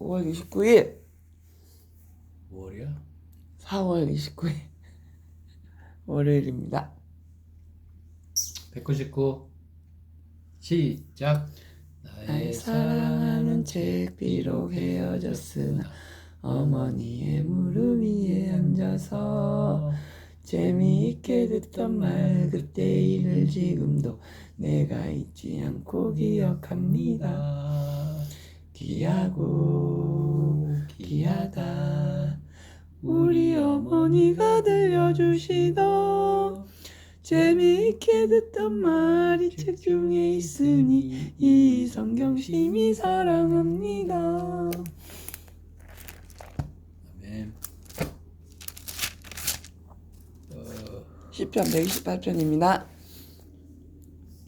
9월 29일 5월이야? 4월 29일 월요일입니다. 199 시작 날 사랑하는 책 비록 헤어졌으나 어머니의 무릎 위에 앉아서 재미있게 듣던 말 그때 일을 지금도 내가 잊지 않고 기억합니다. 귀하고 귀하다 우리 어머니가 들려주시던 재미있게 듣던 말이 책 중에 있으니 이 성경심이 사랑합니다. 아멘 어, 시편 128편입니다.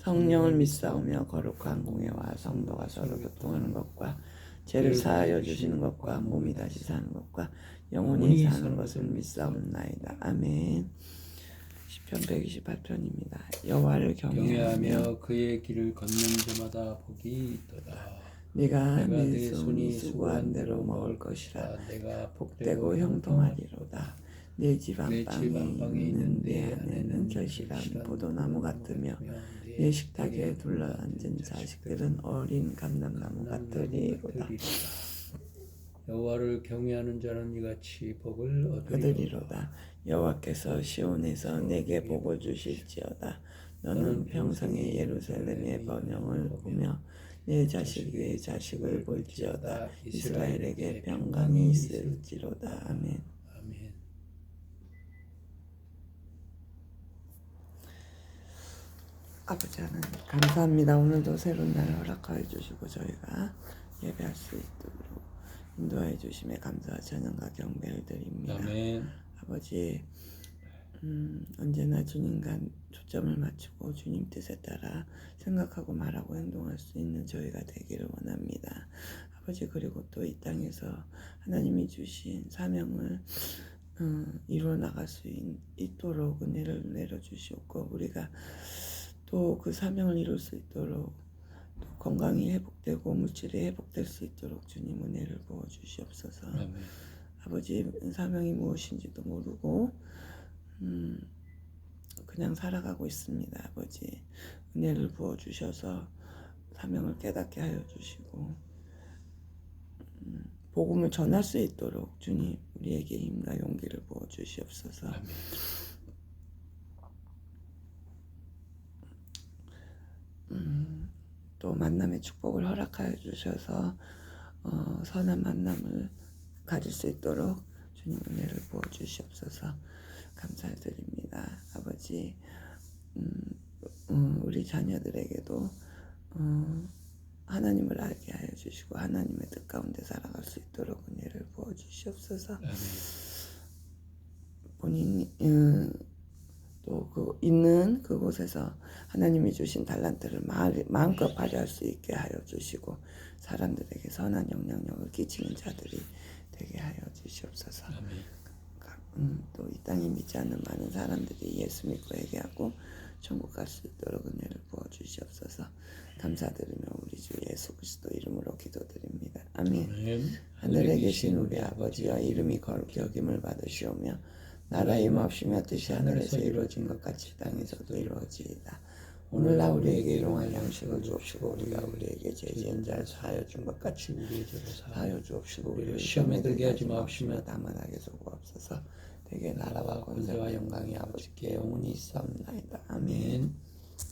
성령을 믿사오며 거룩한 공예와 성도가 서로 교통하는 것과 죄를 사하여 주시는 것과 몸이 다시 사는 것과 영원히 사는 것을 믿사옵나이다. 아멘. 시편 128편입니다. 여호와를 경외하며 그의 길을 걷는 자마다 복이 있도다 네가 내내 손이 손이 수고한 대로 먹을 것이라 내가 복되고 형통하리로다. 내 집 안방에 있는 내 안에는 결실한 포도나무 같으며 내 식탁에 둘러앉은 자식들은 어린 감람나무 같으리로다. 여호와를 경외하는 자는 이같이 복을 얻으리로다. 여호와께서 시온에서 내게 복을 주실지어다. 너는 평생에 예루살렘의 번영을 보며 내 자식 위의 자식을 볼지어다. 이스라엘에게 평강이 있을지로다. 아멘. 아버지 하나님 감사합니다. 오늘도 새로운 날을 허락하여 주시고 저희가 예배할 수 있도록 인도하여 주심에 감사와 찬양과 경배를 드립니다. 아멘. 아버지 음, 언제나 주님과 초점을 맞추고 주님 뜻에 따라 생각하고 말하고 행동할 수 있는 저희가 되기를 원합니다. 아버지 그리고 또 이 땅에서 하나님이 주신 사명을 어, 이루어 나갈 수 있, 있도록 은혜를 내려 주시옵고 우리가 또 그 사명을 이룰 수 있도록 또 건강이 회복되고 물질이 회복될 수 있도록 주님 은혜를 부어 주시옵소서. 아버지 사명이 무엇인지도 모르고 음, 그냥 살아가고 있습니다. 아버지 은혜를 부어 주셔서 사명을 깨닫게 하여 주시고 음, 복음을 전할 수 있도록 주님 우리에게 힘과 용기를 부어 주시옵소서. 아멘. 또 만남의 축복을 허락하여 주셔서 어, 선한 만남을 가질 수 있도록 주님 은혜를 부어 주시옵소서. 감사드립니다. 아버지 음, 음, 우리 자녀들에게도 어, 하나님을 알게 하여 주시고 하나님의 뜻 가운데 살아갈 수 있도록 은혜를 부어 주시옵소서. 본인이 음, 있는 그곳에서 하나님이 주신 달란트를 마- 마음껏 발휘할 수 있게 하여 주시고 사람들에게 선한 영향력을 끼치는 자들이 되게 하여 주시옵소서. 음, 또이 땅에 믿지 않는 많은 사람들이 예수 믿고 회개하고 천국 갈 수 있도록 은혜를 부어 주시옵소서. 감사드리며 우리 주 예수 그리스도 이름으로 기도드립니다. 아멘. 아멘. 하늘에 계신 우리 아버지여 이름이 거룩히 여김을 받으시오며 나라의 임하옵시며 뜻이 하늘에서 이루어진 것 같이 땅에서도 이루어지이다. 오늘날 우리에게 일용할 양식을 주옵시고 우리가 우리에게 죄 지은 자를 사하여 준 것 같이 우리의 죄를 사하여 주옵시고 우리를 시험에 들게 하지 마옵시며 다만 하게 소구옵소서. 대개 나라와 권세와 영광이 아버지께 영원히 있사옵나이다. 아멘.